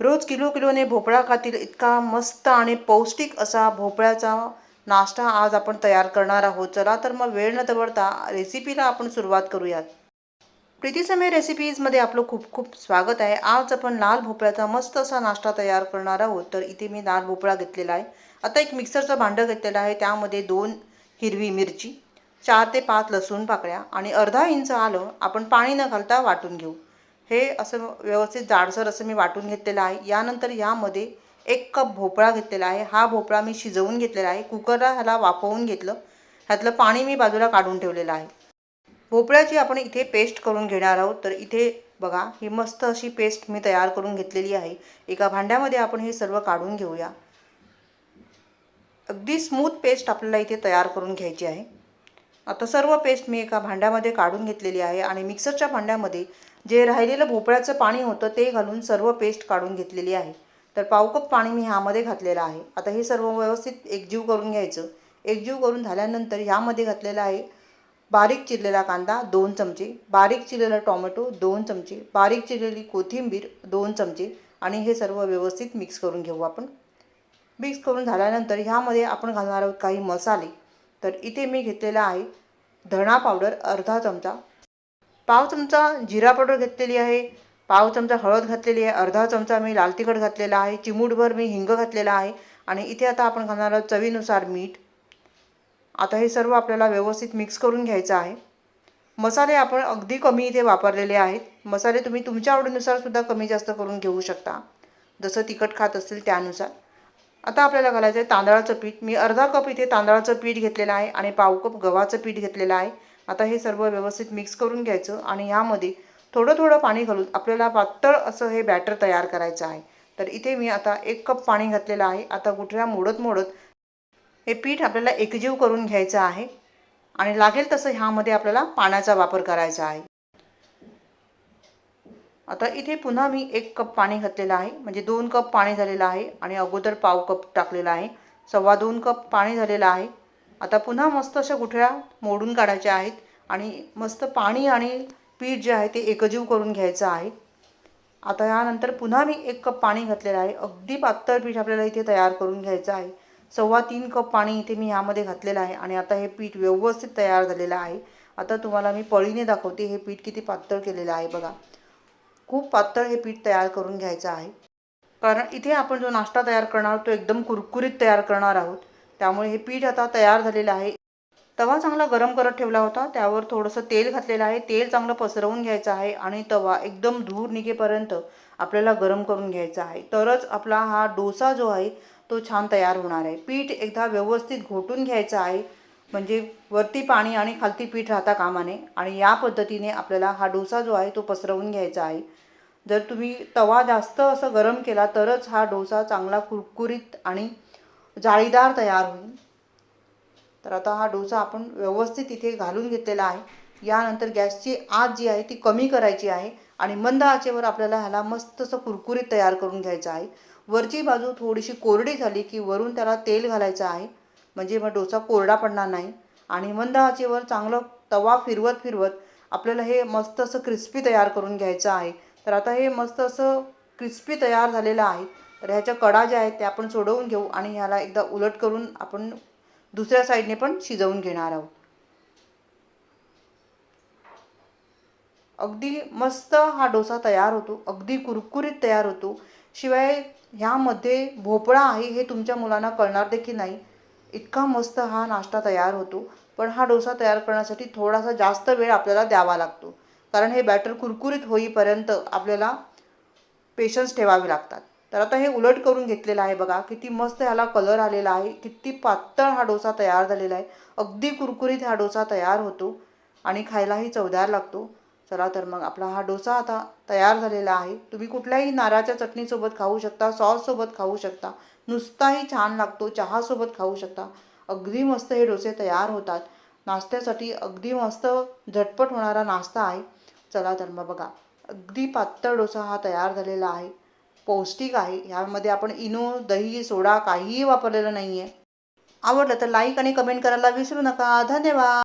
रोज kilo किलोने भोपळा खातील इतका मस्त आणि पौष्टिक असा भोपळ्याचा नाश्ता आज आपण तयार करणार आहोत. चला तर मग वेळ न दवडता रेसिपीला आपण सुरुवात करूयात. प्रीतीसमय रेसिपीजमध्ये आपलं खूप खूप स्वागत आहे. आज आपण लाल भोपळ्याचा मस्त असा नाश्ता तयार करणार आहोत. तर इथे मी लाल भोपळा घेतलेला आहे. आता एक मिक्सरचं भांडं घेतलेलं आहे. त्यामध्ये दोन हिरवी मिरची चार ते पाच लसूण पाकळ्या आणि अर्धा इंच आलं आपण पाणी न घालता वाटून घेऊ. हे असं व्यवस्थित जाडसर असं मी वाटून घेतलेलं आहे. यानंतर यामध्ये एक कप भोपळा घेतलेला आहे. हा भोपळा मी शिजवून घेतलेला आहे. कुकरला ह्याला वाफवून घेतलं. ह्यातलं पाणी मी बाजूला काढून ठेवलेलं आहे. भोपळ्याची आपण इथे पेस्ट करून घेणार आहोत. तर इथे बघा ही मस्त अशी पेस्ट मी तयार करून घेतलेली आहे. एका भांड्यामध्ये आपण हे सर्व काढून घेऊया. अगदी स्मूथ पेस्ट आपल्याला इथे तयार करून घ्यायची आहे. आता सर्व पेस्ट मी एका भांड्यामध्ये काढून घेतलेली आहे आणि मिक्सरच्या भांड्यामध्ये जे राहिलेलं भोपळ्याचं पाणी होतं ते घालून सर्व पेस्ट काढून घेतलेली आहे. तर पावकप पाणी मी ह्यामध्ये घातलेलं आहे. आता हे सर्व व्यवस्थित एकजीव करून घ्यायचं. एकजीव करून झाल्यानंतर ह्यामध्ये घातलेलं आहे बारीक चिरलेला कांदा दोन चमचे बारीक चिरलेला टोमॅटो दोन चमचे बारीक चिरलेली कोथिंबीर दोन चमचे आणि हे सर्व व्यवस्थित मिक्स करून घेऊ आपण. मिक्स करून झाल्यानंतर ह्यामध्ये आपण घालणार आहोत काही मसाले. तर इथे मी घेतलेला आहे धणा पावडर अर्धा चमचा. पाव चमचा जिरा पावडर घेतलेली आहे. पाव चमचा हळद घातलेली आहे. अर्धा चमचा मी लाल तिखट घातलेला आहे. चिमूटभर मी हिंग घातलेला आहे. आणि इथे आता आपण घालणार आहोत चवीनुसार मीठ. आता हे सर्व आपल्याला व्यवस्थित मिक्स करून घ्यायचं आहे. मसाले आपण अगदी कमी इथे वापरलेले आहेत. मसाले तुम्ही तुमच्या आवडीनुसार सुद्धा कमी जास्त करून घेऊ शकता. जसं तिखट खात असतील त्यानुसार. आता आपल्याला घालायचं आहे तांदळाचं पीठ. मी अर्धा कप इथे तांदळाचं पीठ घेतलेलं आहे आणि पाव कप गव्हाचं पीठ घेतलेलं आहे. आता हे सर्व व्यवस्थित मिक्स करून घ्यायचं आणि ह्यामध्ये थोडं थोडं पाणी घालून आपल्याला पातळ असं हे बॅटर तयार करायचं आहे. तर इथे मी आता एक कप पाणी घातलेलं आहे. आता गुठळ्या मोडत मोडत हे पीठ आपल्याला एकजीव करून घ्यायचं आहे. आणि लागेल तसं ह्यामध्ये आपल्याला पाण्याचा वापर करायचा आहे. आता इथे पुन्हा मी एक कप पाणी घातलेलं आहे. म्हणजे दोन कप पाणी झालेलं आहे आणि अगोदर पाव कप टाकलेला आहे. सव्वा दोन कप पाणी झालेलं आहे. आता पुन्हा मस्त अशा गुठळ्या मोडून काढायच्या आहेत आणि मस्त पाणी आणि पीठ जे आहे ते एकजीव करून घ्यायचं आहे. आता यानंतर पुन्हा मी एक कप पाणी घातलेलं आहे. अगदी पातळ पीठ आपल्याला इथे तयार करून घ्यायचं आहे. सव्वा तीन कप पाणी इथे मी ह्यामध्ये घातलेलं आहे आणि आता हे पीठ व्यवस्थित तयार झालेलं आहे. आता तुम्हाला मी पळीने दाखवते हे पीठ किती पातळ केलेलं आहे बघा. खूप पातळ हे पीठ तयार करून घ्यायचं आहे. कारण इथे आपण जो नाश्ता तयार करणार तो एकदम कुरकुरीत तयार करणार आहोत. त्यामुळे हे पीठ आता तयार झालेलं आहे. तवा चांगला गरम करत ठेवला होता. त्यावर थोडंसं तेल घातलेलं आहे. तेल चांगलं पसरवून घ्यायचं आहे आणि तवा एकदम धूर निघेपर्यंत आपल्याला गरम करून घ्यायचा आहे. तरच आपला हा डोसा जो आहे तो छान तयार होणार आहे. पीठ एकदा व्यवस्थित घोटून घ्यायचं आहे. म्हणजे वरती पाणी आणि खालती पीठ राहता कामाने. आणि या पद्धतीने आपल्याला हा डोसा जो आहे तो पसरवून घ्यायचा आहे. जर तुम्ही तवा जास्त असं गरम केला तरच हा डोसा चांगला कुरकुरीत आणि जाळीदार तयार होईल. तर आता हा डोसा आपण व्यवस्थित इथे घालून घेतलेला आहे. यानंतर गॅसची आत जी आहे ती कमी करायची आहे. आणि मंद आचेवर आपल्याला ह्याला मस्त असं कुरकुरीत तयार करून घ्यायचं आहे. वरची बाजू थोडीशी कोरडी झाली की वरून त्याला तेल घालायचं आहे. म्हणजे मग डोसा कोरडा पडणार नाही. आणि मंद आचेवर चांगलं तवा फिरवत फिरवत आपल्याला हे मस्त असं क्रिस्पी तयार करून घ्यायचं आहे. तर आता हे मस्त असं क्रिस्पी तयार झालेलं आहे. तर ह्याच्या कडा ज्या आहेत त्या आपण सोडवून घेऊ आणि ह्याला एकदा उलट करून आपण दुसऱ्या साईडने पण शिजवून घेणार आहोत. अगदी मस्त हा डोसा तयार होतो. अगदी कुरकुरीत तयार होतो. शिवाय ह्यामध्ये भोपळा आहे हे तुमच्या मुलांना कळणार देखील नाही. इतका मस्त हा नाश्ता तयार होतो पण हा डोसा तयार करण्यासाठी थोडासा जास्त वेळ आपल्याला द्यावा लागतो. कारण हे बॅटर कुरकुरीत होईपर्यंत आपल्याला पेशन्स ठेवावे लागतात. तर आता हे उलट करून घेतलेलं आहे बघा किती मस्त ह्याला कलर आलेला आहे किती पातळ हा डोसा तयार झालेला आहे. अगदी कुरकुरीत हा डोसा तयार होतो आणि खायलाही चवदार लागतो. चला तर मग आपला हा डोसा आता तयार झालेला आहे. तुम्ही कुठल्याही नारळाच्या चटणीसोबत खाऊ शकता सॉससोबत खाऊ शकता. नुसताही छान लागतो चहासोबत खाऊ शकता. अगदी मस्त हे डोसे तयार होतात. नाश्त्यासाठी अगदी मस्त झटपट होणारा नाश्ता आहे. चला तर मग बघा. अगदी पातळ डोसा हा तयार झालेला आहे. पौष्टिक आहे. ह्यामध्ये आपण इनो दही सोडा काहीही वापरलेलं नाही आहे आवडलं तर लाईक आणि कमेंट करायला विसरू नका. धन्यवाद!